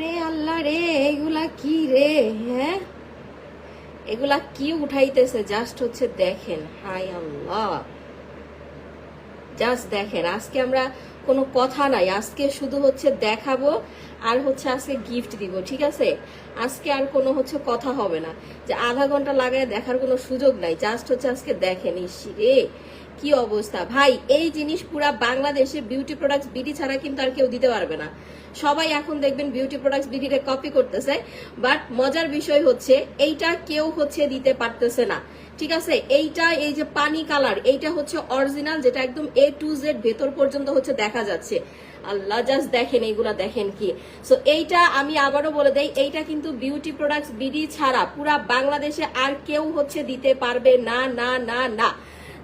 ওরে আল্লাহ রে, এগুলা কি রে? হ্যাঁ? এগুলা কি উঠাইতেছে? জাস্ট হচ্ছে দেখেন। হাই আল্লাহ। জাস্ট দেখেন, আজকে আমরা কোনো কথা নাই। আজকে শুধু হচ্ছে দেখাবো আর হচ্ছে আজকে গিফট দিব, ঠিক আছে? আজকে আর কোনো হচ্ছে কথা হবে না। যে আধা ঘণ্টা লাগায় দেখার কোনো সুযোগ নাই। জাস্ট হচ্ছে আজকে দেখেন, ইসি রে। কি অবস্থা? ভাই, এই জিনিস পুরা বাংলাদেশে বিউটি প্রোডাক্টস বিডি ছাড়া কিন্তু আর কেউ দিতে পারবে না। সবাই এখন দেখবেন বিউটি প্রোডাক্টস বিডিরে কপি করতেছে বাট মজার বিষয় হচ্ছে, এইটা কেউ হচ্ছে দিতে পারতেছে না। ঠিক আছে? এইটা, এই যে পানি কালার এইটা হচ্ছে অরিজিনাল যেটা একদম এ টু জেড ভেতর পর্যন্ত হচ্ছে দেখা যাচ্ছে। আল্লাহ জাস্ট দেখেন, এইগুলা দেখেন কি। সো এইটা আমি আবারও বলে দেই, এইটা কিন্তু বিউটি প্রোডাক্টস বিডি ছাড়া পুরা বাংলাদেশে আর কেউ হচ্ছে দিতে পারবে না না না না।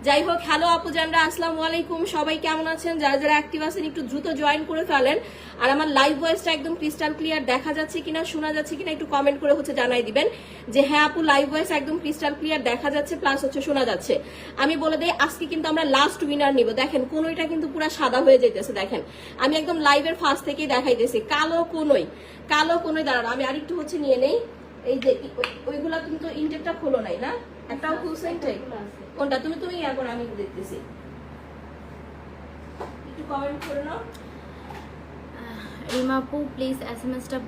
যাই হোক হ্যালো আপুজানরা আসসালামু আলাইকুম। সবাই কেমন আছেন? যারা যারা অ্যাক্টিভ আছেন, একটু দ্রুত জয়েন করে ফেলেন। আর আমার লাইভ ভয়েসটা একদম ক্রিস্টাল ক্লিয়ার দেখা যাচ্ছে কিনা, শোনা যাচ্ছে কিনা, একটু কমেন্ট করে হচ্ছে জানাই দিবেন। যে হ্যাঁ আপু লাইভ ভয়েস একদম ক্রিস্টাল ক্লিয়ার দেখা যাচ্ছে প্লাস হচ্ছে শোনা যাচ্ছে। আমি বলে দিই, আজকে কিন্তু আমরা লাস্ট উইনার নিব। দেখেন, কোনোইটা কিন্তু পুরো সাদা হয়ে যাইতেছে, দেখেন। আমি একদম লাইভের ফার্স্ট থেকেই দেখাইতেছি, কালো কোনোই কালো কোনোই দাঁড়ানো। আমি আরেকটু হচ্ছে নিয়ে নেই। এই যে, ওই- ওইগুলা কিন্তু ইনটেকটা খোলো নাই না? একটাও কোনটা? তুমি তুমি ইয়া করো আমি দেখতেছি। একটু কমেন্ট করে নাও। রিমাপু প্লিজ এস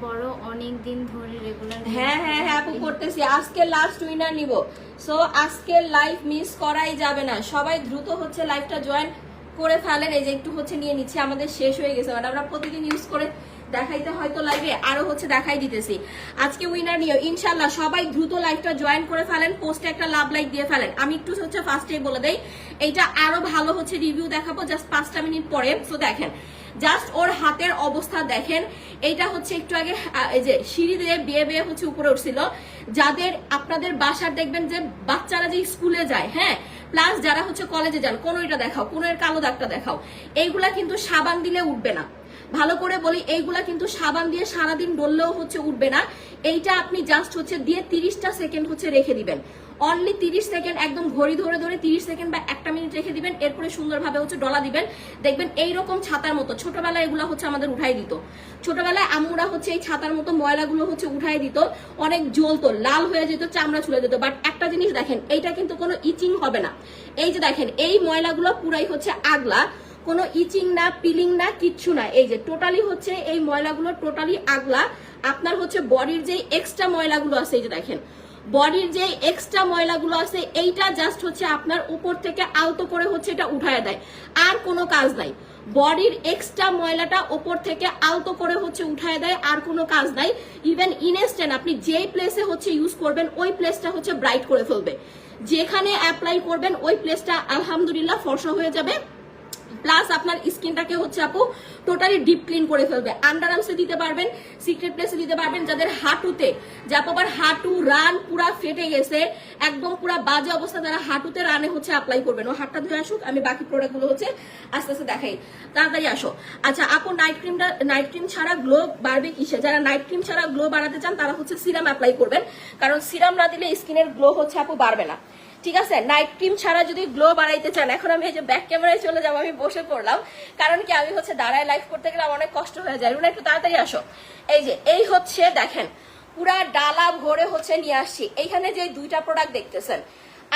বড় অনেক দিন ধরে রেগুলার হ্যাঁ হ্যাঁ হ্যাঁ আপু করতেছি। আজকে লাস্ট উইনার নিব। সো আজকে লাইভ মিস করাই যাবে না। সবাই দ্রুত হচ্ছে লাইভটা জয়েন করে ফেলেন। এই যে একটু হচ্ছে নিয়ে নিচ্ছি। আমাদের শেষ হয়ে গেছে। মানে আমরা প্রতিদিন ইউজ করে দেখাইতে হয়তো লাইভে আরও হচ্ছে দেখাই দিতেছি। আজকে উইনার নিয়ে ইনশাল্লাহ সবাই দ্রুত লাইভটা জয়েন করে ফেলেন পোস্টে একটা লাভ লাইক দিয়ে ফেলেন। আমি একটু হচ্ছে ফার্স্টে বলে দেই, এইটা আরও ভালো হচ্ছে রিভিউ দেখাবো জাস্ট পাঁচটা মিনিট পরে। সো দেখেন জাস্ট ওর হাতের অবস্থা দেখেন, এইটা হচ্ছে একটু আগে এই যে সিঁড়ি দিয়ে বিয়ে বিয়ে হচ্ছে উপরে উঠছিল। যাদের আপনাদের বাসার দেখবেন যে বাচ্চারা যে স্কুলে যায় হ্যাঁ প্লাস যারা হচ্ছে কলেজে যান কোনো এটা দেখাও কোনো এর কালো দাগটা দেখাও, এইগুলা কিন্তু সাবান দিলে উঠবে না। ভালো করে বলি, এইগুলা কিন্তু সাবান দিয়ে সারাদিন ডললেও হচ্ছে উঠবে না। এইটা আপনি জাস্ট হচ্ছে দিয়ে তিরিশটা সেকেন্ড হচ্ছে রেখে দিবেন। অনলি তিরিশ সেকেন্ড একদম ঘড়ি ধরে ধরে তিরিশ সেকেন্ড বা একটা মিনিট রেখে দিবেন, এরপরে সুন্দরভাবে হচ্ছে ডলা দিবেন। দেখবেন এইরকম ছাতার মতো, ছোটবেলায় এগুলো হচ্ছে আমাদের উঠাই দিত। ছোটবেলায় আমরা হচ্ছে এই ছাতার মতো ময়লাগুলো হচ্ছে উঠাই দিত, অনেক জ্বলতো, লাল হয়ে যেত, চামড়া ছুলে যেত। বাট একটা জিনিস দেখেন, এইটা কিন্তু কোনো ইচিং হবে না। এই যে দেখেন, এই ময়লাগুলো পুরাই হচ্ছে আগলা। কোনো ইচিং না, পিলিং না, কিচ্ছু না। এই যে টোটালি হচ্ছে এই ময়লাগুলো টোটালি আগলা। আপনার হচ্ছে বডির যে এক্সট্রা ময়লাগুলো আছে, এই যে দেখেন। বডির যে এক্সট্রা ময়লাগুলো আছে, এইটা জাস্ট হচ্ছে আপনার উপর থেকে আলতো করে হচ্ছে এটা উঠায় দেয়। আর কোনো কাজ নাই। বডির এক্সট্রা ময়লাটা ওপর থেকে আলতো করে হচ্ছে উঠায় দেয়, আর কোনো কাজ নাই। ইভেন ইনস্ট্যান্ট আপনি যেই প্লেসে হচ্ছে ইউজ করবেন, ওই প্লেসটা হচ্ছে ব্রাইট করে ফেলবে। যেখানে অ্যাপ্লাই করবেন, ওই প্লেসটা আলহামদুলিল্লাহ ফর্সা হয়ে যাবে। প্লাস আপনার স্কিনটাকে হচ্ছে আপু টোটালি ডিপ ক্লিন করে ফেলবে। আন্ডার আর্মসে দিতে পারবেন সিক্রেট প্লেসে দিতে পারবেন, যাদের হাঁটুতে, যা আবার হাঁটু রান পুরা ফেটে গেছে, একদম পুরা বাজে অবস্থা, তারা হাঁটুতে রানে হচ্ছে অ্যাপ্লাই করবেন। ও হাতটা ধুয়ে আসুক, আমি বাকি প্রোডাক্টগুলো হচ্ছে আস্তে আস্তে দেখাই। তাড়াতাড়ি আসো। আচ্ছা আপু নাইট ক্রিমটা নাইট ক্রিম ছাড়া গ্লো বাড়বে কিসে? যারা নাইট ক্রিম ছাড়া গ্লো বাড়াতে চান, তারা হচ্ছে সিরাম অ্যাপ্লাই করবেন। কারণ সিরাম না দিলে স্কিনের গ্লো হচ্ছে আপু বাড়বে না। ঠিক আছে? নাইট ক্রিম ছাড়া যদি গ্লো বাড়াইতে চান, এখন আমি এই যে ব্যাক ক্যামেরায় চলে যাব, আমি বসে পড়লাম। কারণ কি, আমি হচ্ছে দাঁড়ায় লাইভ করতে গেলে অনেক কষ্ট হয়ে যায়। রুনা, একটু তাড়াতাড়ি আসো। এই যে, এই হচ্ছে, দেখেন, পুরা ডালা ভরে হচ্ছে নিয়ে আসছি। এইখানে যে দুইটা প্রোডাক্ট দেখতেছেন,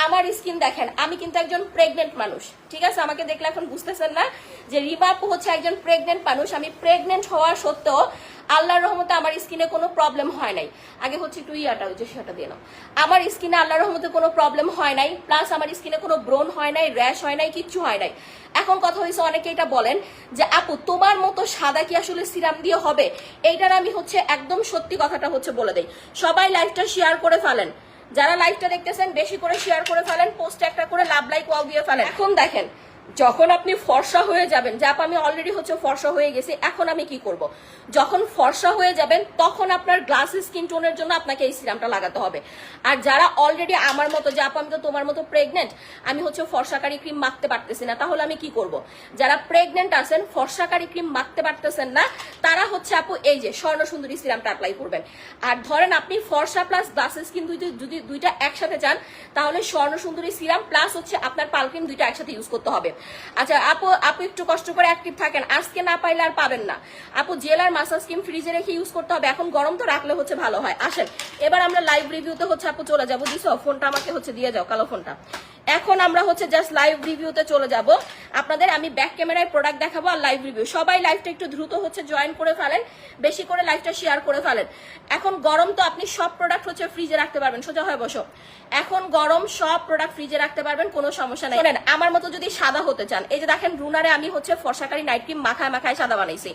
আমার স্কিন দেখেন, আমি কিন্তু একজন প্রেগনেন্ট মানুষ। ঠিক আছে? আমাকে দেখলে এখন বুঝতেছেন না যে রিবাপু হচ্ছে একজন প্রেগনেন্ট মানুষ। আমি প্রেগনেন্ট হওয়া সত্ত্বেও আল্লাহর রহমতে আমার স্কিনে কোনো প্রবলেম হয় নাই। আগে হচ্ছে একটু ইয়াটা, ওই যে সেটা দিয়ে আমার স্কিনে আল্লাহর রহমতে কোনো প্রবলেম হয় নাই প্লাস আমার স্কিনে কোনো ব্রণ হয় নাই র্যাশ হয় নাই, কিচ্ছু হয় নাই। এখন কথা হয়েছে অনেকে এটা বলেন যে, আপু, তোমার মতো সাদা কি আসলে সিরাম দিয়ে হবে? এইটার আমি হচ্ছে একদম সত্যি কথাটা হচ্ছে বলে দেই। সবাই লাইফটা শেয়ার করে ফেলেন। যারা লাইভটা দেখতেছেন, বেশি করে শেয়ার করে ফেলেন পোস্টে একটা করে লাভ লাইক ওয়াল দিয়ে ফেলেন। এখন দেখেন যখন আপনি ফর্সা হয়ে যাবেন যাপ আমি অলরেডি হচ্ছে ফর্সা হয়ে গেছি, এখন আমি কি করব? যখন ফর্সা হয়ে যাবেন, তখন আপনার গ্লাস স্কিন টোনের জন্য আপনাকে এই সিরামটা লাগাতে হবে। আর যারা অলরেডি আমার মতো যাপ আমি তো তোমার মতো প্রেগনেন্ট আমি হচ্ছে ফর্সাকারী ক্রিম মাখতে পারতেছি না, তাহলে আমি কি করব? যারা প্রেগনেন্ট আছেন, ফর্সাকারী ক্রিম মাখতে পারতেছেন না, তারা হচ্ছে আপু, এই যে স্বর্ণ সুন্দরী সিরামটা অ্যাপ্লাই করবেন। আর ধরেন আপনি ফর্সা প্লাস গ্লাস স্কিন দুইটা, যদি দুইটা একসাথে চান, তাহলে স্বর্ণ সুন্দরী সিরাম প্লাস হচ্ছে আপনার পাল ক্রিম দুইটা একসাথে ইউজ করতে হবে। আচ্ছা আপু আপু একটু কষ্ট করে অ্যাক্টিভ থাকেন। আজকে না পাইলে আর পাবেন না। আপু জেলার মাসাজ ক্রিম ফ্রিজে রেখে ইউজ করতে হবে। এখন গরম তো রাখলে হচ্ছে ভালো হয়। আসেন, এবার আমরা লাইভ রিভিউতে হচ্ছে আপু চলে যাব। দিছো ফোনটা আমাকে হচ্ছে দিয়ে যাও, কালো ফোনটা। এখন আমরা হচ্ছে জাস্ট লাইভ রিভিউতে চলে যাব। আপনাদের আমি ব্যাক ক্যামেরায় প্রোডাক্ট দেখাবো আর লাইভ রিভিউ সবাই লাইভটা একটু দ্রুত হচ্ছে জয়েন করে ফেলেন। বেশি করে লাইভটা শেয়ার করে ফেলেন। এখন গরম তো আপনি সব প্রোডাক্ট হচ্ছে ফ্রিজে রাখতে পারবেন। সোজা হয়ে বসো। এখন গরম সব প্রোডাক্ট ফ্রিজে রাখতে পারবেন, কোনো সমস্যা নেই। আমার মতো যদি সাদা হতে চান। এই যে দেখেন, রুনারে আমি হচ্ছে ফর্সাকারি নাইট ক্রিম মাখায় মাখায় সাদা বানাইছি।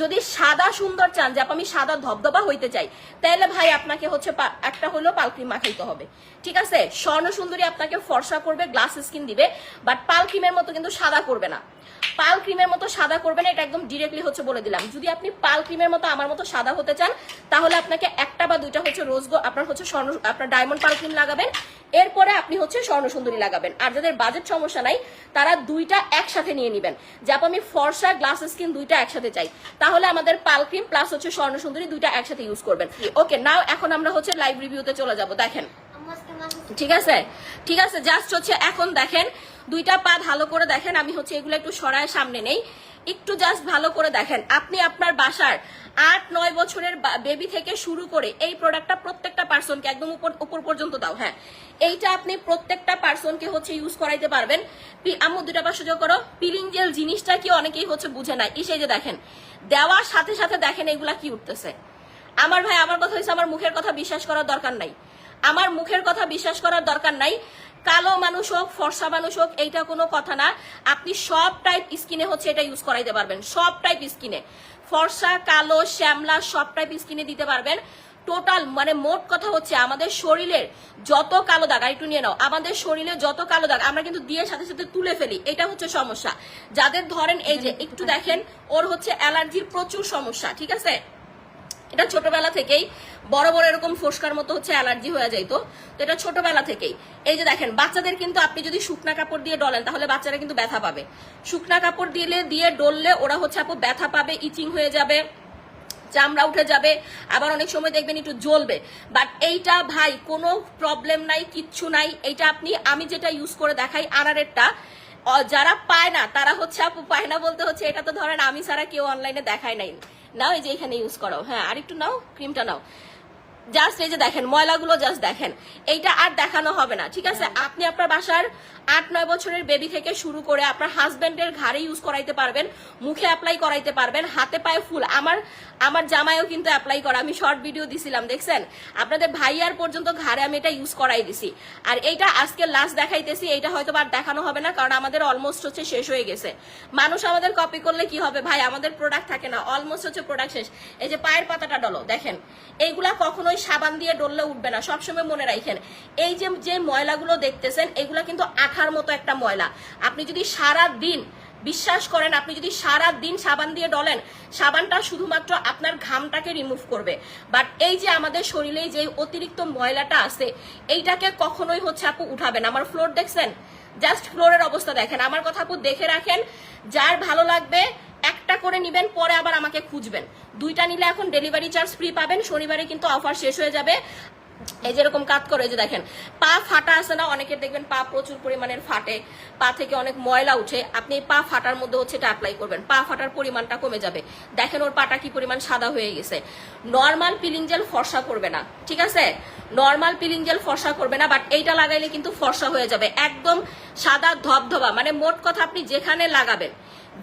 যদি সাদা সুন্দর চান, যে আমি সাদা ধবধবা হইতে চাই, তাহলে ভাই আপনাকে হচ্ছে একটা হলো পালক্রিম মাখাইতে হবে। ঠিক আছে? স্বর্ণ সুন্দরী আপনাকে ফর্সা করবে গ্লাস স্কিন দিবে বাট পালক্রিমের মতো কিন্তু সাদা করবে না। পাল ক্রিমের মতো সাদা করবেন এটা একদম ডিরেক্টলি হচ্ছে বলে দিলাম। যদি আপনি পাল ক্রিমের মতো আমার মতো সাদা হতে চান তাহলে আপনাকে একটা বা দুইটা হচ্ছে রোজ আপনার হচ্ছে স্বর্ণ আপনার ডায়মন্ড পাল ক্রিম লাগাবেন। এরপরে আপনি হচ্ছে স্বর্ণ সুন্দরী লাগাবেন। আর যাদের বাজেট সমস্যা নাই তারা দুইটা একসাথে নিয়ে নেবেন। যে আপু আমি ফর্সা গ্লাস স্কিন দুইটা একসাথে চাই তাহলে আমাদের পাল ক্রিম প্লাস হচ্ছে স্বর্ণ সুন্দরী দুইটা একসাথে ইউজ করবেন। ওকে নাও এখন আমরা হচ্ছে লাইভ রিভিউতে চলে যাব দেখেন। ঠিক আছে? ঠিক আছে জাস্ট হচ্ছে এখন দেখেন দুইটা পা ভালো করে দেখেন, আমি হচ্ছে এগুলো একটু সরায় সামনে নেই। একটু জাস্ট ভালো করে দেখেন, আপনি আপনার বাসার আট নয় বছরের বেবি থেকে শুরু করে এই প্রোডাক্টটা প্রত্যেকটা পার্সনকে একদম উপর উপর পর্যন্ত দাও হ্যাঁ। এইটা আপনি প্রত্যেকটা পার্সনকে হচ্ছে ইউজ করাইতে পারবেন। আম্মু দুটা পাশ সোজা করো পিলিং জেল জিনিসটা কি অনেকেই হচ্ছে বুঝে না। ইসে যে দেখেন, দেওয়ার সাথে সাথে দেখেন এগুলা কি উঠতেছে। আমার ভাই, আমার কথা হয়েছে আমার মুখের কথা বিশ্বাস করার দরকার নাই। আমার মুখের কথা বিশ্বাস করার দরকার নাই। কালো মানুষ হোক, ফর্সা মানুষ হোক, এইটা কোনো কথা না। আপনি সব টাইপ স্কিনে হচ্ছে এটা ইউজ করাইতে পারবেন, সব টাইপ স্কিনে ফর্সা, কালো, শ্যামলা, সব টাইপ স্কিনে দিতে পারবেন। টোটাল মানে মোট কথা হচ্ছে আমাদের শরীরের যত কালো দাগ, আর একটু নিয়ে নাও, আমাদের শরীরে যত কালো দাগ, আমরা কিন্তু দিয়ে সাথে সাথে তুলে ফেলি, এটা হচ্ছে সমস্যা। যাদের ধরেন এই যে, একটু দেখেন, ওর হচ্ছে অ্যালার্জির প্রচুর সমস্যা, ঠিক আছে? এটা ছোটবেলা থেকেই, বড় বড় এরকম ফোসকার মতো হচ্ছে অ্যালার্জি হয়ে যাইত। তো এটা ছোটবেলা থেকেই। এই যে দেখেন, বাচ্চাদের কিন্তু আপনি যদি শুকনা কাপড় দিয়ে ডলেন, তাহলে বাচ্চারা কিন্তু ব্যথা পাবে। শুকনা কাপড় দিলে, দিয়ে ডললে ওরা হচ্ছে আপু ব্যথা পাবে, ইচিং হয়ে যাবে, চামড়া উঠে যাবে, আবার অনেক সময় দেখবেন একটু জ্বলবে। বাট এইটা ভাই, কোনো প্রবলেম নাই, কিচ্ছু নাই। এইটা আপনি, আমি যেটা ইউজ করে দেখাই আনারেরটা যারা পায় না, তারা হচ্ছে আপু পায় না বলতে হচ্ছে, এটা তো ধরেন আমি ছাড়া কেউ অনলাইনে দেখায় নাই। নাও এই যে এখানে ইউজ করো। হ্যাঁ আর একটু নাও ক্রিমটা নাও। জাস্ট এই যে দেখেন ময়লাগুলো জাস্ট দেখেন। এইটা আর দেখানো হবে না ঠিক আছে? আপনি আপনার বাসার আট নয় বছরের বেবি থেকে শুরু করে আপনার হাজবেন্ডের ঘাড়ে ইউজ করাইতে পারবেন মুখে অ্যাপ্লাই করাইতে পারবেন হাতে পায়ে ফুল আমার আমার জামাইও কিন্তু অ্যাপ্লাই করা আমি শর্ট ভিডিও দিছিলাম দেখছেন? আপনাদের ভাইয়ার পর্যন্ত ঘাড়ে আমি এটা ইউজ করাই দিছি। আর এইটা আজকে লাস্ট দেখাইতেছি এইটা হয়তো আর দেখানো হবে না কারণ আমাদের অলমোস্ট হচ্ছে শেষ হয়ে গেছে। মানুষ আমাদের কপি করলে কি হবে ভাই? আমাদের প্রোডাক্ট থাকে না অলমোস্ট হচ্ছে প্রোডাক্ট শেষ। এই যে পায়ের পাতাটা ডলো দেখেন এইগুলা কখনোই সাবান দিয়ে ডললে উঠবে না, সবসময় মনে রাখেন এই যে যে ময়লাগুলো দেখতেছেন, এগুলা কিন্তু আঠার মতো একটা ময়লা। আপনি যদি সারা দিন বিশ্বাস করেন, আপনি যদি সারা দিন সাবান দিয়ে ডলেন, সাবানটা শুধুমাত্র আপনার ঘামটাকে রিমুভ করবে। বাট এই যে আমাদের শরীরে যে অতিরিক্ত ময়লাটা আছে, এইটাকে কখনোই হচ্ছে আপু উঠাবেন আমার ফ্লোর দেখছেন? জাস্ট ফ্লোরের অবস্থা দেখেন। আমার কথা আপু দেখে রাখেন। যার ভালো লাগবে একটা করে নিবেন, পরে আবার আমাকে খুঁজবেন। দুইটা নিলে এখন ডেলিভারি চার্জ ফ্রি পাবেন, শনিবারে কিন্তু অফার শেষ হয়ে যাবে। এই যেরকম কাজ করে যে দেখেন, পা ফাটা আছে না? অনেকের দেখবেন পা প্রচুর পরিমাণের ফাটে, পা থেকে অনেক ময়লা উঠে, আপনি পা ফাটার মধ্যে হচ্ছে এটা অ্যাপ্লাই করবেন। পা ফাটার পরিমাণটা কমে যাবে। দেখেন ওর পাটা কি পরিমাণ সাদা হয়ে গেছে। নর্মাল পিলিং জেল ফর্সা করবে না, ঠিক আছে? নর্মাল পিলিং জেল ফর্সা করবে না বাট এইটা লাগাইলে কিন্তু ফর্সা হয়ে যাবে। একদম সাদা ধবধবা মানে মোট কথা আপনি যেখানে লাগাবেন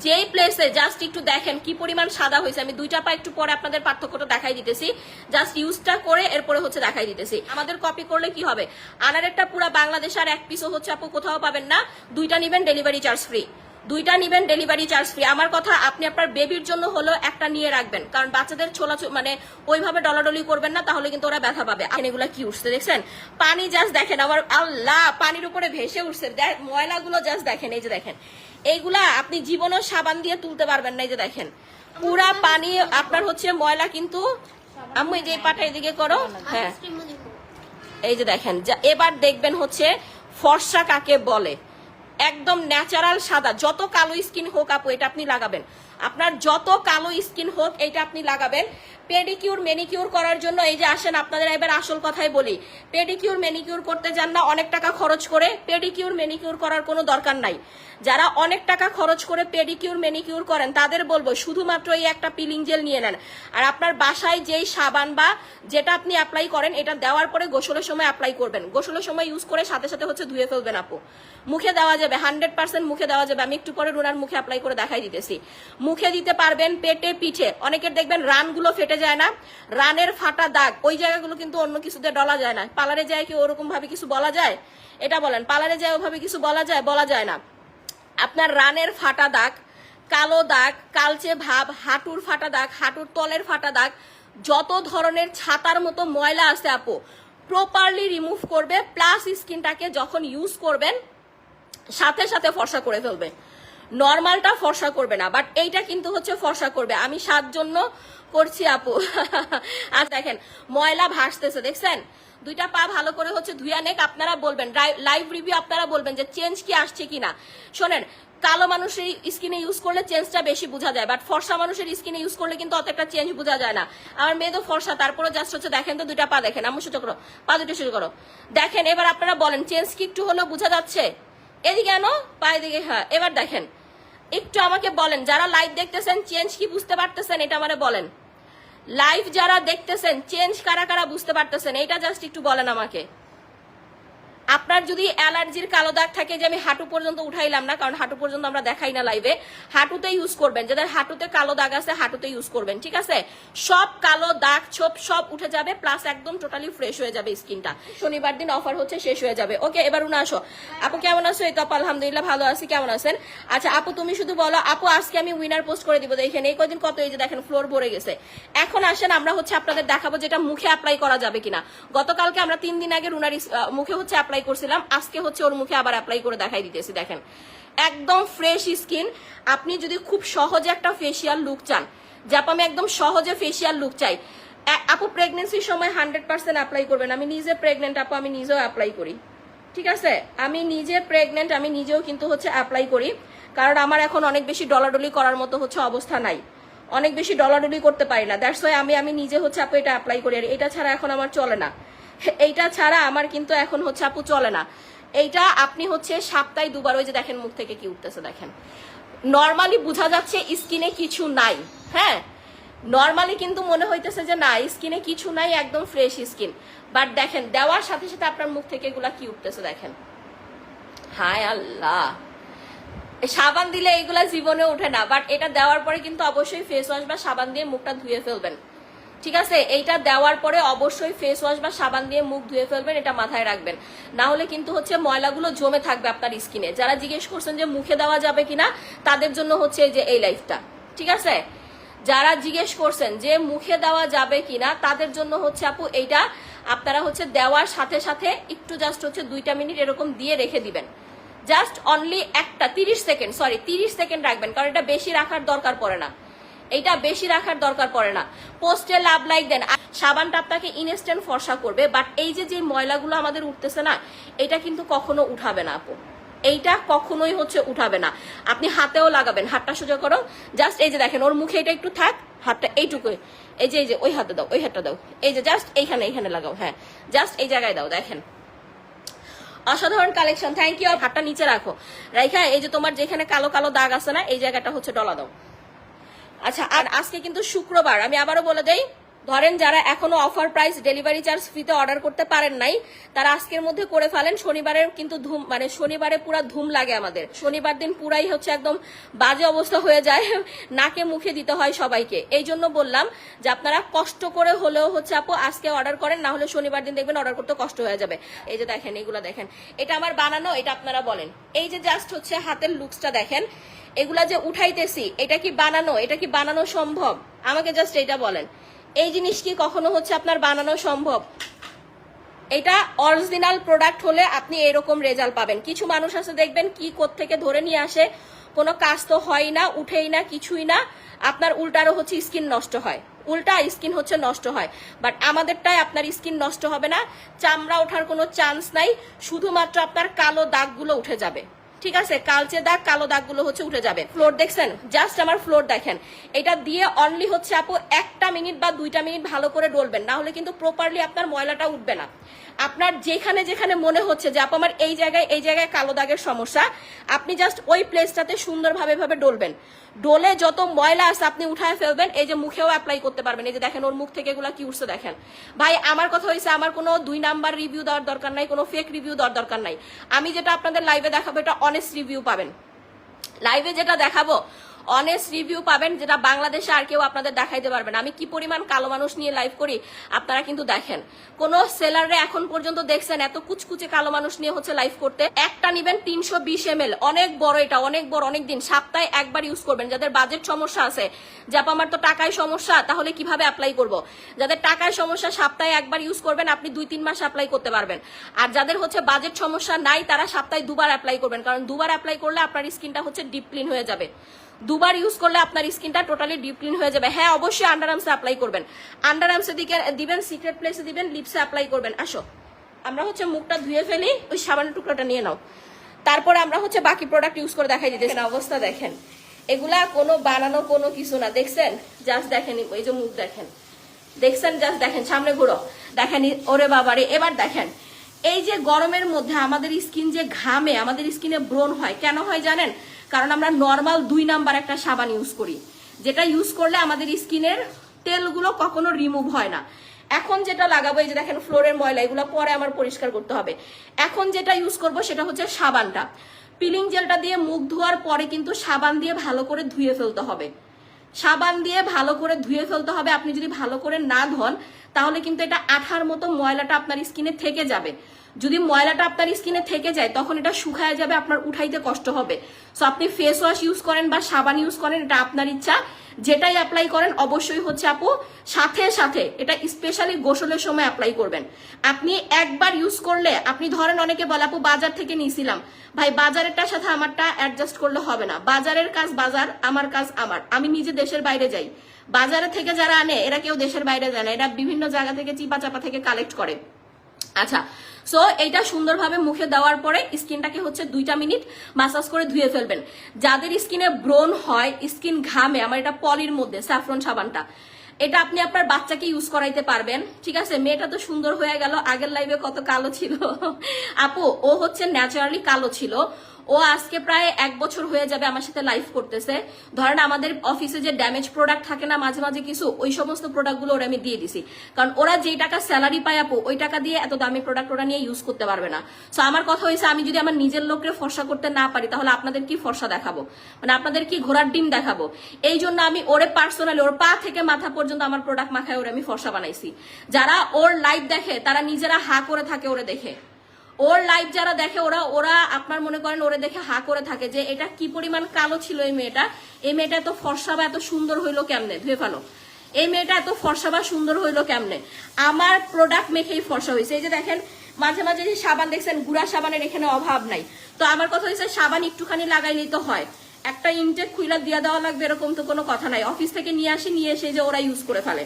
যেই প্লেসে জাস্ট একটু দেখেন কি পরিমাণ সাদা হয়েছে, আমি দুইটা পা একটু পরে আপনাদের পার্থক্যটা দেখাই দিতেছি। জাস্ট ইউজটা করে এরপরে হচ্ছে দেখাই দিতেছি। আমাদের কপি করলে কি হবে? আনারেরটা পুরো বাংলাদেশ আর এক পিসও হচ্ছে আপু কোথাও পাবেন না। দুইটা নিবেন ডেলিভারি চার্জ ফ্রি দুইটা নিবেন ডেলিভারি চার্জ ফ্রি আমার কথা, আপনি আপনার বেবির জন্য হলো একটা নিয়ে রাখবেন। কারণ বাচ্চাদের ছোলা মানে ওইভাবে ডলাডলি করবেন না, তাহলে কিন্তু ওরা ব্যথা পাবে। আর এগুলা কি উঠছে দেখছেন? পানি জাস্ট দেখেন, আমার আল্লাহ, পানির উপরে ভেসে উঠছে। ময়লাগুলো জাস্ট দেখেন, এই যে দেখেন। এইগুলা আপনি জীবনও সাবান দিয়ে তুলতে পারবেন না, এই যে দেখেন। পুরা পানি আপনার হচ্ছে ময়লা কিন্তু আমি যে পাটা এদিকে করো। হ্যাঁ। এই যে দেখেন এবার দেখবেন হচ্ছে ফর্সা কাকে বলে। একদম ন্যাচারাল সাদা। যত কালো স্কিন হোক আপু, এটা আপনি লাগাবেন। আপনার যত কালো স্কিন হোক, এটা আপনি লাগাবেন। পেডিকিউর, মেনিকিউর করার জন্য এই যে আসেন, আপনাদের এবার আসল কথাই বলি। পেডিকিউর, মেনিকিউর করতে যান না, অনেক টাকা খরচ করে পেডিকিউর, মেনিকিউর করার কোনো দরকার নাই। যারা অনেক টাকা খরচ করে পেডিকিউর, মেনিকিউর করেন, তাদের বলব, শুধুমাত্র এই একটা পিলিং জেল নিয়ে নেন। আর আপনার বাসায় যেই সাবান বা যেটা আপনি অ্যাপ্লাই করেন, এটা দেওয়ার পরে গোসলের সময় অ্যাপ্লাই করবেন। গোসলের সময় ইউজ করে সাথে সাথে হচ্ছে ধুয়ে ফেলবেন আপু। মুখে দেওয়া যাবে হান্ড্রেড পার্সেন্ট মুখে দেওয়া যাবে। আমি একটু পরে রুনার মুখে অ্যাপ্লাই করে দেখাই দিতেছি। মুখে দিতে পারবেন পেটে পিঠে। অনেকের দেখবেন রানগুলো ফেটে যায় না, রানের ফাটা দাগ, ওই জায়গাগুলো কিন্তু অন্য কিছুতে ডলা যায় না। পার্লারে যায় কি ওরকম ভাবে কিছু বলা যায়? এটা বলেন, পার্লারে যায় ওভাবে কিছু বলা যায়? বলা যায় না। আপনার রানের ফাটা দাগ, কালো দাগ, কালচে ভাব, হাঁটুর ফাটা দাগ, হাঁটুর তলের ফাটা দাগ, যত ধরনের ছাতার মতো ময়লা আছে আপু প্রপারলি রিমুভ করবে প্লাস স্কিনটাকে যখন ইউজ করবেন, সাথে সাথে ফর্সা করে ফেলবে। নর্মালটা ফর্সা করবে না বাট এইটা কিন্তু হচ্ছে ফর্সা করবে। আমি সাত জন্য করছি আপু। আর দেখেন, ময়লা ভাসতেছে, দেখছেন? দুইটা পা ভালো করে হচ্ছে ধুয়া নেক, আপনারা বলবেন লাইভ রিভিউ আপনারা বলবেন যে চেঞ্জ কি আসছে কিনা। শোনেন, কালো মানুষের স্কিনে ইউজ করলে চেঞ্জটা বেশি বোঝা যায় বাট ফর্সা মানুষের স্কিনে ইউজ করলে কিন্তু অত একটা চেঞ্জ বোঝা যায় না। আমার মেয়ে তো ফর্সা তারপরে জাস্ট হচ্ছে দেখেন তো দুইটা পা দেখেন। আমি সুযোগ করো, পা দুটো শুরু করো। দেখেন, এবার আপনারা বলেন চেঞ্জ কি একটু হলেও বোঝা যাচ্ছে? এদিকে আনো, পায়ে দিকে হ্যাঁ এবার দেখেন, একটু আমাকে বলেন, যারা লাইভ দেখতেছেন চেঞ্জ কি বুঝতে পারতেছেন, এটা আমারে বলেন। লাইভ যারা দেখতেছেন চেঞ্জ কারা কারা বুঝতে পারতেছেন, এটা জাস্ট একটু বলেন আমাকে। আপনার যদি অ্যালার্জির কালো দাগ থাকে যে আমি হাঁটু পর্যন্ত উঠাইলাম না, কারণ হাঁটু পর্যন্ত আমরা দেখাই না লাইভে হাঁটুতে ইউজ করবেন। যাদের হাঁটুতে কালো দাগ আছে হাঁটুতে ইউজ করবেন, ঠিক আছে? সব কালো দাগ, ছোপ সব উঠে যাবে প্লাস একদম টোটালি ফ্রেশ হয়ে যাবে স্কিনটা শনিবার দিন অফার হচ্ছে, শেষ হয়ে যাবে। ওকে এবার উনা আসো। আপু, কেমন আছো? এই তো আলহামদুলিল্লাহ ভালো আছি, কেমন আছেন? আচ্ছা আপু, তুমি শুধু বলো, আপু, আজকে আমি উইনার পোস্ট করে দিব দেখেন, এই কদিন কত এই যে দেখেন ফ্লোর ভরে গেছে। এখন আসেন, আমরা হচ্ছে আপনাদের দেখাবো যেটা মুখে অ্যাপ্লাই করা যাবে কিনা। গতকালকে আমরা তিন দিন আগে রুনার মুখে হচ্ছে অ্যাপ্লাই করছিলাম, আজকে হচ্ছে ওর মুখে আবার অ্যাপ্লাই করে দেখাই দিতেছি, দেখেন। একদম ফ্রেশ স্কিন আপনি যদি খুব সহজে একটা ফেসিয়াল লুক চান যাপ আমি একদম সহজে ফেসিয়াল লুক চাই। আপু প্রেগনেন্সির সময় হান্ড্রেড পার্সেন্ট অ্যাপ্লাই করবেন। আমি নিজে প্রেগনেন্ট আপু, আমি নিজেও অ্যাপ্লাই করি। ঠিক আছে? আমি নিজে প্রেগনেন্ট আমি নিজেও কিন্তু হচ্ছে অ্যাপ্লাই করি। কারণ আমার এখন অনেক বেশি ডলাডলি করার মতো হচ্ছে অবস্থা নাই। অনেক বেশি ডলাডলি করতে পারি না। দ্যাটস ওয়াই আমি আমি নিজে হচ্ছে আপু এটা অ্যাপ্লাই করি। আর এটা ছাড়া এখন আমার চলে না। এইটা ছাড়া আমার কিন্তু এখন হচ্ছে আপু চলে না। এইটা আপনি হচ্ছে সপ্তাহে দুবার ওই যে দেখেন মুখ থেকে কি উঠতেছে দেখেন। নর্মালি বোঝা যাচ্ছে স্কিনে কিছু নাই হ্যাঁ? নর্মালি কিন্তু মনে হইতেছে যে না, স্কিনে কিছু নাই, একদম ফ্রেশ স্কিন বাট দেখেন, দেওয়ার সাথে সাথে আপনার মুখ থেকে এগুলা কি উঠতেছে দেখেন। হায় আল্লাহ। সাবান দিলে এগুলা জীবনে ওঠে না বাট এটা দেওয়ার পরে কিন্তু অবশ্যই ফেস ওয়াশ বা সাবান দিয়ে মুখটা ধুয়ে ফেলবেন। ঠিক আছে? এইটা দেওয়ার পরে অবশ্যই ফেস ওয়াশ বা সাবান দিয়ে মুখ ধুয়ে ফেলবেন, এটা মাথায় রাখবেন। না হলে কিন্তু হচ্ছে ময়লাগুলো জমে থাকবে আপনার স্কিনে। যারা জিজ্ঞেস করছেন যে মুখে দেওয়া যাবে কিনা, তাদের জন্য হচ্ছে এই যে এই লাইফটা ঠিক আছে? যারা জিজ্ঞেস করছেন যে মুখে দেওয়া যাবে কিনা, তাদের জন্য হচ্ছে আপু, এইটা আপনারা হচ্ছে দেওয়ার সাথে সাথে একটু জাস্ট হচ্ছে দুইটা মিনিট এরকম দিয়ে রেখে দিবেন। জাস্ট অনলি একটা, তিরিশ সেকেন্ড সরি তিরিশ সেকেন্ড রাখবেন, কারণ এটা বেশি রাখার দরকার পড়ে না। এইটা বেশি রাখার দরকার পড়ে না। পোস্টে লাভ লাইক দেন। সাবানটা আপনাকে ইনস্ট্যান্ট ফর্সা করবে বাট এই যে যে ময়লাগুলো আমাদের উঠতেছে না, এটা কিন্তু কখনো উঠাবে না আপু। এইটা কখনোই হচ্ছে উঠাবে না। আপনি হাতেও লাগাবেন, হাতটা সোজা করো। জাস্ট এই যে দেখেন, ওর মুখে এটা একটু থাক, হাতটা এইটুকুই এই যে এই যে, ওই হাতে দাও, ওই হাতটা দাও। এই যে জাস্ট এইখানে এইখানে লাগাও হ্যাঁ। জাস্ট এই জায়গায় দাও, দেখেন। অসাধারণ কালেকশন থ্যাংক ইউ হাতটা নিচে রাখো। রাইখা, এই যে তোমার যেখানে কালো কালো দাগ আছে না, এই জায়গাটা হচ্ছে ডলা দাও। আচ্ছা আর আজকে কিন্তু শুক্রবার আমি আবারও বলে দেই ধরেন যারা এখনও অফার প্রাইস ডেলিভারি চার্জ ফ্রিতে অর্ডার করতে পারেন নাই, তারা আজকের মধ্যে করে ফেলেন। শনিবারের কিন্তু ধুম মানে শনিবারে পুরা ধুম লাগে আমাদের। শনিবার দিন পুরাই হচ্ছে একদম বাজে অবস্থা হয়ে যায়। নাকে মুখে দিতে হয় সবাইকে। এই জন্য বললাম যে আপনারা কষ্ট করে হলেও হচ্ছে আপু, আজকে অর্ডার করেন, না হলে শনিবার দিন দেখবেন অর্ডার করতে কষ্ট হয়ে যাবে। এই যে দেখেন এগুলো দেখেন। এটা আমার বানানো, এটা আপনারা বলেন। এই যে জাস্ট হচ্ছে হাতের লুকসটা দেখেন, এগুলা যে উঠাইতেছি, এটা কি বানানো, এটা কি বানানো সম্ভব? আমাকে জাস্ট এটা বলেন। এই জিনিস কি কখনো হচ্ছে আপনার বানানো সম্ভব? এটা অরিজিনাল প্রোডাক্ট হলে আপনি এরকম রেজাল্ট পাবেন। কিছু মানুষ আছে, দেখবেন কি থেকে ধরে নিয়ে আসে, কোনো কাজ তো হয় না, উঠেই না, কিছুই না, আপনার উল্টারও হচ্ছে স্কিন নষ্ট হয়। উল্টা স্কিন হচ্ছে নষ্ট হয়। বাট আমাদেরটাই আপনার স্কিন নষ্ট হবে না, চামড়া ওঠার কোনো চান্স নাই, শুধুমাত্র আপনার কালো দাগগুলো উঠে যাবে। ঠিক আছে কালচে দাগ, কালো দাগগুলো হচ্ছে উঠে যাবে। ফ্লোর দেখছেন? জাস্ট আমার ফ্লোর দেখেন। এটা দিয়ে অনলি হচ্ছে আপু একটা মিনিট বা দুইটা মিনিট ভালো করে ডলবেন। না হলে কিন্তু প্রপারলি আপনার ময়লাটা উঠবে না। আপনার যেখানে যেখানে মনে হচ্ছে যে, আপু, আমার এই জায়গায় এই জায়গায় কালো দাগের সমস্যা। আপনি জাস্ট ওই প্লেসটাতে সুন্দরভাবে ভাবে ডলবেন। ডোলে যত ময়লা আছে, আপনি উঠায় ফেলবেন। এই যে মুখেও অ্যাপ্লাই করতে পারবেন। এই যে দেখেন, ওর মুখ থেকে এগুলা কি উঠছে দেখেন। ভাই, আমার কথা হয়েছে আমার কোনো দুই নাম্বার রিভিউ দেওয়ার দরকার নাই, কোনো ফেক রিভিউ দেওয়ার দরকার নাই। আমি যেটা আপনাদের লাইভে দেখাবো, এটা অনেস্ট রিভিউ পাবেন। লাইভে যেটা দেখাবো অনেস্ট রিভিউ পাবেন যেটা বাংলাদেশে আর কেউ আপনাদের দেখাইতে পারবেন আমি কি পরিমাণ কালো মানুষ নিয়ে লাইভ করি আপনারা কিন্তু দেখেন। কোন সেলারে এখন পর্যন্ত দেখছেন এত কুচকুচে কালো মানুষ নিয়ে হচ্ছে লাইভ করতে? একটা নিবেন তিনশো বিশ এম অনেক বড় এটা অনেক বড় অনেক দিন। সপ্তাহে একবার ইউজ করবেন। যাদের বাজেট সমস্যা আছে যে আপা, আমার তো টাকায় সমস্যা তাহলে কীভাবে অ্যাপ্লাই করব? যাদের টাকায় সমস্যা সপ্তাহে একবার ইউজ করবেন আপনি দুই তিন মাস অ্যাপ্লাই করতে পারবেন। আর যাদের হচ্ছে বাজেট সমস্যা নাই তারা সপ্তাহে দুবার অ্যাপ্লাই করবেন। কারণ দুবার অ্যাপ্লাই করলে আপনার স্কিনটা হচ্ছে ডিপ ক্লিন হয়ে যাবে। দুবার ইউজ করলে আপনার স্কিনটা টোটালি ডিপ ক্লিন হয়ে যাবে। হ্যাঁ অবশ্যই আন্ডার আর্মসে অ্যাপ্লাই করবেন। আন্ডার আর্মসে দিকে দিবেন সিক্রেট প্লেসে দিবেন লিপসে অ্যাপ্লাই করবেন। আসো। আমরা হচ্ছে মুখটা ধুয়ে ফেলি, ওই সাবানের টুকরোটা নিয়ে নাও। তারপরে আমরা হচ্ছে বাকি প্রোডাক্ট ইউজ করে দেখাই দিতেছি। অবস্থা দেখেন। এগুলা কোনো বানানো কোনো কিছু না। দেখছেন? জাস্ট দেখেন, এই যে মুখ দেখেন। দেখছেন? জাস্ট দেখেন। সামনে ঘুরো। দেখেন, ওরে বাবারে, এবার দেখেন। এই যে গরমের মধ্যে আমাদের স্কিন যে ঘামে, আমাদের স্কিনে ব্রণ হয়, কেন হয় জানেন? কারণ আমরা নর্মাল দুই নাম্বার একটা সাবান ইউজ করি। যেটা ইউজ করলে আমাদের স্কিনের তেলগুলো কখনো রিমুভ হয় না। এখন যেটা লাগাবো, এই যে দেখেন ফ্লোরের ময়লা, এগুলো পরে আমার পরিষ্কার করতে হবে। এখন যেটা ইউজ করব সেটা হচ্ছে সাবানটা। পিলিং জেলটা দিয়ে মুখ ধোয়ার পরে কিন্তু সাবান দিয়ে ভালো করে ধুয়ে ফেলতে হবে। সাবান দিয়ে ভালো করে ধুয়ে ফেলতে হবে। আপনি যদি ভালো করে না ধন, তাহলে কিন্তু এটা আঠার মতো ময়লাটা আপনার স্কিনে থেকে যাবে। যদি ময়লাটা আপনার স্কিনে থেকে যায়, তখন এটা শুকায় যাবে, আপনার উঠাইতে কষ্ট হবে। সো আপনি ফেস ওয়াশ ইউজ করেন বা সাবান ইউজ করেন, এটা আপনার ইচ্ছা। যেটাই অ্যাপ্লাই করেন, অবশ্যই হচ্ছে আপু, সাথে সাথে এটা স্পেশালি গোসলের সময় অ্যাপ্লাই করবেন। আপনি একবার ইউজ করলে, আপনি ধরেন অনেকে বলে, আপু, বাজার থেকে নিয়েছিলাম। ভাই, বাজারেরটার সাথে আমারটা অ্যাডজাস্ট করলে হবে না। বাজারের কাজ বাজার, আমার কাজ আমার। আমি নিজে দেশের বাইরে যাই। বাজারে থেকে যারা আনে, এরা কেউ দেশের বাইরে যায় না। এরা বিভিন্ন জায়গা থেকে চিপা চাপা থেকে কালেক্ট করে। আচ্ছা সো এইটা সুন্দরভাবে মুখে দেওয়ার পরে স্কিনটাকে হচ্ছে দুইটা মিনিট মাসাজ করে ধুয়ে ফেলবেন। যাদের স্কিনে ব্রণ হয়, স্কিন ঘামে, আমার এটা পলির মধ্যে স্যাফরন সাবানটা, এটা আপনি আপনার বাচ্চাকে ইউজ করাইতে পারবেন, ঠিক আছে? মেয়েটা তো সুন্দর হয়ে গেল, আগের লাইভে কত কালো ছিল। আপু, ও হচ্ছে ন্যাচারালি কালো ছিল। ও আজকে প্রায় এক বছর হয়ে যাবে আমার সাথে লাইভ করতেছে। ধরেন আমাদের অফিসে যে ড্যামেজ প্রোডাক্ট থাকে না, মাঝে মাঝে কিছু, ওই সমস্ত প্রোডাক্টগুলো ওরা আমি দিয়ে দিছি। কারণ ওরা যেই টাকা স্যালারি পায় আপু, ওই টাকা দিয়ে এত দামি প্রোডাক্ট ওরা নিয়ে ইউজ করতে পারবে না। সো আমার কথা হয়েছে আমি যদি আমার নিজের লোককে ফর্সা করতে না পারি, তাহলে আপনাদের কি ফর্সা দেখাবো? মানে আপনাদের কি ঘোড়ার ডিম দেখাবো? এই জন্য আমি ওরে পার্সোনালি ওর পা থেকে মাথা পর্যন্ত আমার প্রোডাক্ট মাখায় ওরে আমি ফর্সা বানাইছি। যারা ওর লাইভ দেখে, তারা নিজেরা হা করে থাকে ওরে দেখে। ওর লাইভ যারা দেখে, ওরা ওরা আপনার মনে করেন ওরে দেখে হা করে থাকে যে এটা কি পরিমাণ কালো ছিল এই মেয়েটা? এই মেয়েটা এত ফর্সা বা এত সুন্দর হইল কেমনে? ধুয়ে ফেলো। এই মেয়েটা এত ফর্সা বা সুন্দর হইল কেমনে? আমার প্রোডাক্ট মেখেই ফর্সা হয়েছে এই যে দেখেন, মাঝে মাঝে যে সাবান দেখছেন, গুড়া সাবানের এখানে অভাব নাই। তো আমার কথা হয়েছে সাবান একটুখানি লাগাইলেই তো হয়। একটা ইনটেক খুইলা দিয়ে দেওয়া লাগবে এরকম তো কোনো কথা নাই। অফিস থেকে নিয়ে আসি, নিয়ে এসে যে ওরা ইউজ করে ফেলে।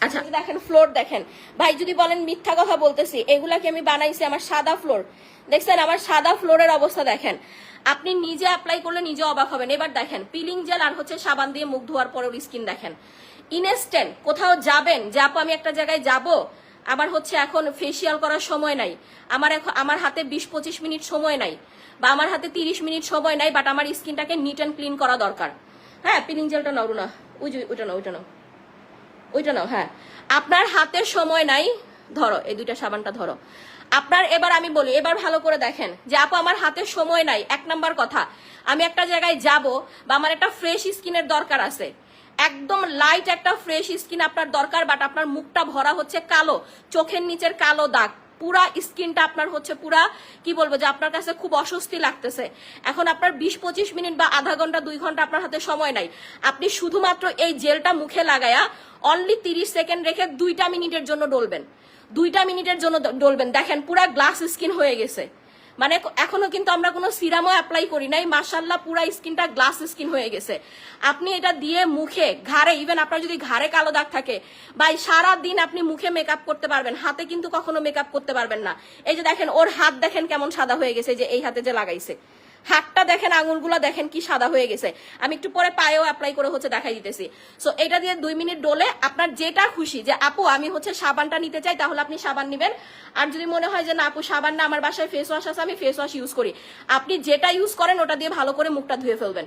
আচ্ছা। দেখেন ফ্লোর দেখেন। ভাই, যদি বলেন মিথ্যা কথা বলতেছি, এগুলা কি আমি বানাইছি আমার সাদা ফ্লোর দেখছেন, আমার সাদা ফ্লোরের অবস্থা দেখেন। আপনি নিজে অ্যাপ্লাই করলে নিজে অবাক হবেন। এবার দেখেন পিলিং জেল আর হচ্ছে সাবান দিয়ে মুখ ধোয়ার পরে স্কিন দেখেন। ইনস্ট্যান্ট কোথাও যাবেন, যে, আপু, আমি একটা জায়গায় যাব, আমার হচ্ছে এখন ফেসিয়াল করার সময় নাই, আমার এখন, আমার হাতে বিশ পঁচিশ মিনিট সময় নাই, বা আমার হাতে তিরিশ মিনিট সময় নাই বাট আমার স্কিনটাকে নিট অ্যান্ড ক্লিন করা দরকার। হ্যাঁ পিলিং জেলটা নাও না ওই যে, ওইটা নাও ওইটা নাও। ওইটা নাও হ্যাঁ। আপনার হাতে সময় নাই, ধরো, এই দুইটা সাবানটা ধরো। আপনার এবার আমি বলি, এবার ভালো করে দেখেন যে আপু, আমার হাতে সময় নাই, এক নাম্বার কথা। আমি একটা জায়গায় যাব বা আমার একটা ফ্রেশ স্কিনের দরকার আছে। একদম লাইট একটা ফ্রেশ স্কিন আপনার দরকার বাট আপনার মুখটা ভরা হচ্ছে কালো, চোখের নিচের কালো দাগ। পুরা স্কিনটা আপনার হচ্ছে পুরা, কি বলব, যে আপনার কাছে খুব অস্বস্তি লাগতেছে। এখন আপনার বিশ পঁচিশ মিনিট বা আধা ঘণ্টা, দুই ঘণ্টা আপনার হাতে সময় নাই। আপনি শুধুমাত্র এই জেলটা মুখে লাগায়া অনলি তিরিশ সেকেন্ড রেখে দুইটা মিনিটের জন্য ডলবেন। দুইটা মিনিটের জন্য ডলবেন। দেখেন পুরা গ্লাস স্কিন হয়ে গেছে। মানে এখনও কিন্তু আমরা কোনো সিরামও অ্যাপ্লাই করি নাই। মাসাল্লাহ পুরো স্কিনটা গ্লাস স্কিন হয়ে গেছে। আপনি এটা দিয়ে মুখে, ঘাড়ে ইভেন আপনার যদি ঘাড়ে কালো দাগ থাকে, ভাই সারা দিন আপনি মুখে মেকআপ করতে পারবেন। হাতে কিন্তু কখনো মেকআপ করতে পারবেন না। এই যে দেখেন, ওর হাত দেখেন কেমন সাদা হয়ে গেছে যে এই হাতে যে লাগাইছে। হাতটা দেখেন, আঙুলগুলো দেখেন কি সাদা হয়ে গেছে। আমি একটু পরে পায়েও অ্যাপ্লাই করে হচ্ছে দেখাই দিতেছি। সো এটা দিয়ে দুই মিনিট ডোলে আপনার যেটা খুশি, যে আপু, আমি হচ্ছে সাবানটা নিতে চাই, তাহলে আপনি সাবান নেবেন। আর যদি মনে হয় যে না, আপু, সাবান না, আমার বাসায় ফেস ওয়াশ আছে, আমি ফেস ওয়াশ ইউজ করি। আপনি যেটা ইউজ করেন, ওটা দিয়ে ভালো করে মুখটা ধুয়ে ফেলবেন।